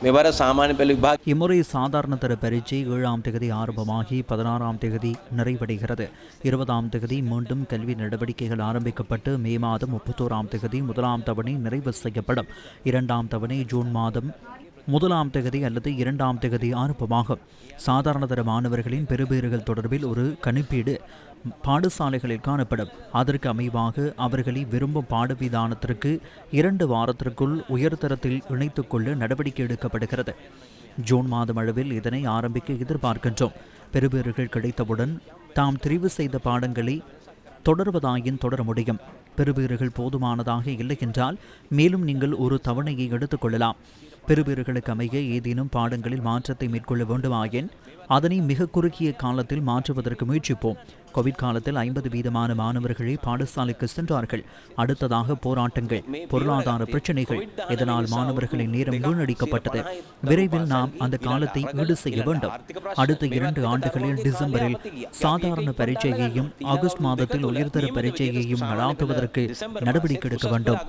මෙවර සාමාන්‍ය පෙළ විභාග இம்முறை சாதாரண தர பரீட்சை ஏழாம் தேதி ஆரம்பமாகி பதினாறாம் தேதி நிறைவடைகிறது இருபதாம் தேதி மீண்டும் கல்வி நடவடிக்கைகள் ஆரம்பிக்கப்பட்டு மே மாதம் முப்பத்தோராம் தேதி முதலாம் தவணை நிறைவு செய்யப்படும் இரண்டாம் தவணை ஜூன் மாதம் முதலாம் தேதி அல்லது இரண்டாம் தேதி ஆரம்பமாகும் சாதாரண தர மாணவர்களின் பெறுபேறுகள் தொடர்பில் ஒரு கணிப்பீடு பாடசாலைகளில் காணப்படும். அதற்கு அமைவாக அவர்களை விரும்பும் பாடவிதானத்திற்கு இரண்டு வாரத்திற்குள் உயர்தரத்தில் இணைத்துக்கொள்ள நடவடிக்கை எடுக்கப்படுகிறது. ஜூன் மாதம் அளவில் இதனை ஆரம்பிக்க எதிர்பார்க்கின்றோம். பெறுபேறுகள் கிடைத்தவுடன் தாம் தெரிவு செய்த பாடங்களை தொடர்வதாயின் தொடர முடியும். பெறுபேறுகள் போதுமானதாக இல்லை என்றால் மேலும் நீங்கள் ஒரு தவணையை எடுத்துக்கொள்ளலாம் பெறுபேறுகளுக்கு அமைய ஏதேனும் பாடங்களில் மாற்றத்தை மேற்கொள்ள வேண்டுமாயின் அதனை மிக குறுகிய காலத்தில் மாற்றுவதற்கு முயற்சிப்போம். கோவிட் காலத்தில் ஐம்பது வீதமான மாணவர்களே பாடசாலைக்கு சென்றார்கள். அடுத்ததாக போராட்டங்கள் பொருளாதார பிரச்சனைகள் இதனால் மாணவர்களின் நேரம் வீணடிக்கப்பட்டது. விரைவில் நாம் அந்த காலத்தை ஈடு செய்ய வேண்டும். அடுத்த இரண்டு ஆண்டுகளில் டிசம்பரில் சாதாரண பரீட்சையையும் ஆகஸ்ட் மாதத்தில் உயர்தர பரீட்சையையும் நடாத்துவதற்கு நடவடிக்கை எடுக்க வேண்டும்.